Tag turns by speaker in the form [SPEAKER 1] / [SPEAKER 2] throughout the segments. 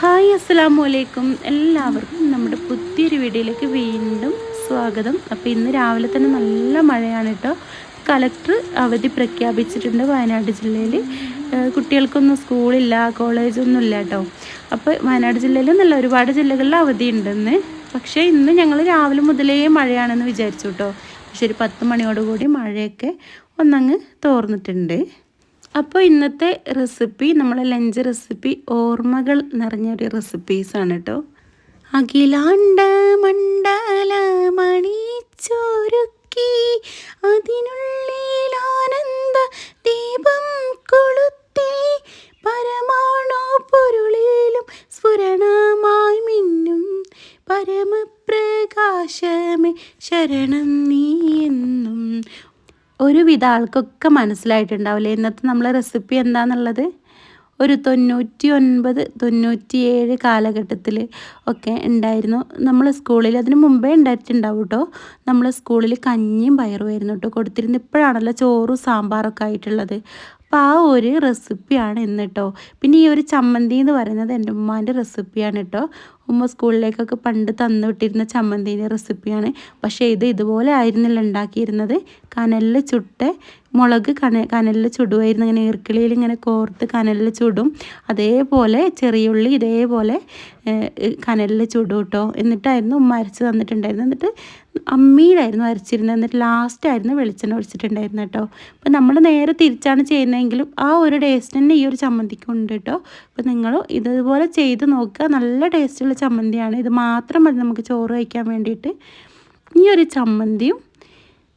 [SPEAKER 1] Hi അസ്സലാമു അലൈക്കും എല്ലാവർക്കും നമ്മുടെ പുതിയൊരു വീഡിയോയിലേക്ക് വീണ്ടും സ്വാഗതം. അപ്പോൾ ഇന്ന് രാവിലെ തന്നെ നല്ല മഴയാണ് കേട്ടോ കലക്ടർ അവധി പ്രഖ്യാപിച്ചിട്ടുണ്ട് വയനാട് ജില്ലയിൽ കുട്ടികൾക്കൊന്നും സ്കൂളില്ല കോളേജൊന്നും ഇല്ല കേട്ടോ അപ്പോൾ വയനാട് ജില്ലയിൽ നല്ല ഒരുപാട് ജില്ലകളിൽ അവധി ഉണ്ടെന്ന് പക്ഷേ ഇന്ന് ഞങ്ങൾ രാവിലെ മുതലേ മഴയാണെന്ന് വിചാരിച്ചു കേട്ടോ പക്ഷെ ഒരു പത്ത് മണിയോടുകൂടി മഴയൊക്കെ ഒന്നങ്ങ് തോർന്നിട്ടുണ്ട്. അപ്പോൾ ഇന്നത്തെ റെസിപ്പി നമ്മളെ ലഞ്ച് റെസിപ്പി ഓർമ്മകൾ നിറഞ്ഞൊരു റെസിപ്പീസാണ് കേട്ടോ അഖിലാണ്ട മണ്ഡല മണിച്ചൊരുക്കി അതിനുള്ളിൽ ആനന്ദ ദീപം കൊളുത്തി പരമാണോ പൊരുളിലും സ്ഫുരണമായി മിന്നും പരമപ്രകാശമേ ശരണം നീ എന്നും. ഒരുവിധ ആൾക്കൊക്കെ മനസ്സിലായിട്ടുണ്ടാവില്ലേ? ഇന്നത്തെ നമ്മളെ റെസിപ്പി എന്താണെന്നുള്ളത് ഒരു തൊണ്ണൂറ്റി ഒൻപത് തൊണ്ണൂറ്റിയേഴ് കാലഘട്ടത്തിൽ ഒക്കെ ഉണ്ടായിരുന്നു. നമ്മൾ സ്കൂളിൽ അതിന് മുമ്പേ ഉണ്ടായിട്ടുണ്ടാവും കേട്ടോ നമ്മൾ സ്കൂളിൽ കഞ്ഞിയും പയറുമായിരുന്നു കേട്ടോ കൊടുത്തിരുന്നു ഇപ്പോഴാണല്ലോ ചോറും സാമ്പാറൊക്കെ ആയിട്ടുള്ളത്. അപ്പോൾ ആ ഒരു റെസിപ്പിയാണ് ഇന്ന് കേട്ടോ പിന്നെ ഈ ഒരു ചമ്മന്തി എന്ന് പറയുന്നത് എന്റെ ഉമ്മാന്റെ റെസിപ്പിയാണ് കേട്ടോ ഉമ്മ സ്കൂളിലേക്കൊക്കെ പണ്ട് തന്നു വിട്ടിരുന്ന ചമ്മന്തിന്റെ റെസിപ്പിയാണ്. പക്ഷേ ഇത് ഇതുപോലെ ആയിരുന്നില്ല ഉണ്ടാക്കിയിരുന്നത്. കനലിൽ ചുട്ട് മുളക് കന കനലിൽ ചുടുമായിരുന്നു ഇങ്ങനെ ഈർക്കിളിയിൽ ഇങ്ങനെ കോർത്ത് കനലിൽ ചുടും. അതേപോലെ ചെറിയുള്ളി ഇതേപോലെ കനലിൽ ചുടും കേട്ടോ. എന്നിട്ടായിരുന്നു ഉമ്മ അരച്ച് തന്നിട്ടുണ്ടായിരുന്നു എന്നിട്ട് അമ്മിയിലായിരുന്നു അരച്ചിരുന്നത്. എന്നിട്ട് ലാസ്റ്റായിരുന്നു വെളിച്ചെണ്ണ ഒഴിച്ചിട്ടുണ്ടായിരുന്നു കേട്ടോ. അപ്പോൾ നമ്മൾ നേരെ തിരിച്ചാണ് ചെയ്യുന്നതെങ്കിലും ആ ഒരു ടേസ്റ്റ് തന്നെ ഈ ഒരു ചമ്മന്തിക്കുണ്ട് കേട്ടോ. അപ്പോൾ നിങ്ങൾ ഇതുപോലെ ചെയ്ത് നോക്കുക. നല്ല ടേസ്റ്റുള്ള ചമ്മന്തിയാണ്. ഇത് മാത്രം മതി നമുക്ക് ചോറ് കഴിക്കാൻ വേണ്ടിയിട്ട്. ഈ ഒരു ചമ്മന്തിയും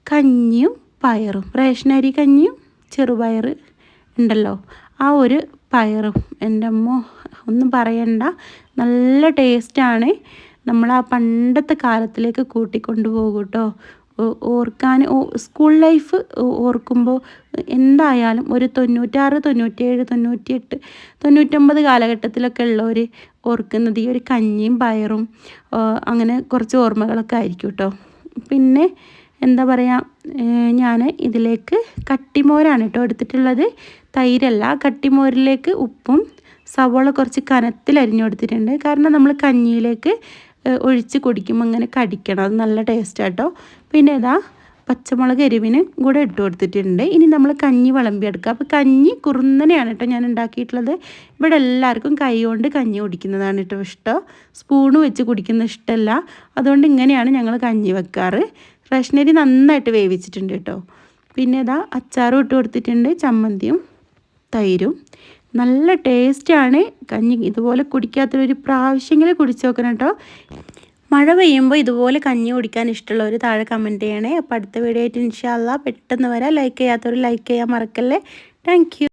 [SPEAKER 1] കഞ്ഞിയും പയറും. റേഷനരി കഞ്ഞിയും ചെറുപയർ ഉണ്ടല്ലോ. ആ ഒരു പയറും. എന്റെ അമ്മ ഒന്നും പറയണ്ട. നല്ല ടേസ്റ്റാണ് നമ്മൾ ആ പണ്ടത്തെ കാലത്തിലേക്ക് കൂട്ടിക്കൊണ്ടു പോകും കേട്ടോ. ഓർക്കാൻ സ്കൂൾ ലൈഫ് ഓർക്കുമ്പോൾ എന്തായാലും ഒരു തൊണ്ണൂറ്റാറ് തൊണ്ണൂറ്റേഴ് തൊണ്ണൂറ്റിയെട്ട് തൊണ്ണൂറ്റൊമ്പത് കാലഘട്ടത്തിലൊക്കെ ഉള്ളവർ ഓർക്കുന്നത് ഈ ഒരു കഞ്ഞിയും പയറും അങ്ങനെ കുറച്ച് ഓർമ്മകളൊക്കെ ആയിരിക്കും കേട്ടോ പിന്നെ എന്താ പറയുക ഞാൻ ഇതിലേക്ക് കട്ടിമോരാണ് കേട്ടോ എടുത്തിട്ടുള്ളത്. തൈരല്ല കട്ടിമോരിലേക്ക് ഉപ്പും സവോള കുറച്ച് കനത്തിൽ അരിഞ്ഞു കൊടുത്തിട്ടുണ്ട്. കാരണം നമ്മൾ കഞ്ഞിയിലേക്ക് ഒഴിച്ച് കുടിക്കുമ്പോൾ ഇങ്ങനെ കടിക്കണം. അത് നല്ല ടേസ്റ്റ് ടേസ്റ്റാട്ടോ പിന്നെ ഇതാ പച്ചമുളക് എരിവിന് കൂടെ ഇട്ട് കൊടുത്തിട്ടുണ്ട്. ഇനി നമ്മൾ കഞ്ഞി വിളമ്പിയെടുക്കുക. അപ്പോൾ കഞ്ഞി കുറുന്നനെയാണ് കേട്ടോ ഞാൻ ഉണ്ടാക്കിയിട്ടുള്ളത്. ഇവിടെ എല്ലാവർക്കും കൈ കൊണ്ട് കഞ്ഞി കുടിക്കുന്നതാണ് കേട്ടോ ഇഷ്ടം. സ്പൂണ് വെച്ച് കുടിക്കുന്ന ഇഷ്ടമല്ല അതുകൊണ്ട് ഇങ്ങനെയാണ് ഞങ്ങൾ കഞ്ഞി വെക്കാറ്. റേഷനരി നന്നായിട്ട് വേവിച്ചിട്ടുണ്ട് കേട്ടോ. പിന്നെ ഇതാ അച്ചാറും ഇട്ട് കൊടുത്തിട്ടുണ്ട്. ചമ്മന്തിയും തൈരും. നല്ല ടേസ്റ്റാണ്. കഞ്ഞി ഇതുപോലെ കുടിക്കാത്തൊരു പ്രാവശ്യമെങ്കിലും കുടിച്ച് നോക്കണം കേട്ടോ. മഴ പെയ്യുമ്പോൾ ഇതുപോലെ കഞ്ഞി കുടിക്കാൻ ഇഷ്ടമുള്ളവർ താഴെ കമന്റ് ചെയ്യണേ. അപ്പോൾ അടുത്ത വീഡിയോ ആയിട്ട് ഇൻഷാല്ല പെട്ടെന്ന് വരാം. ലൈക്ക് ചെയ്യാത്തവർ ലൈക്ക് ചെയ്യാൻ മറക്കല്ലേ. താങ്ക്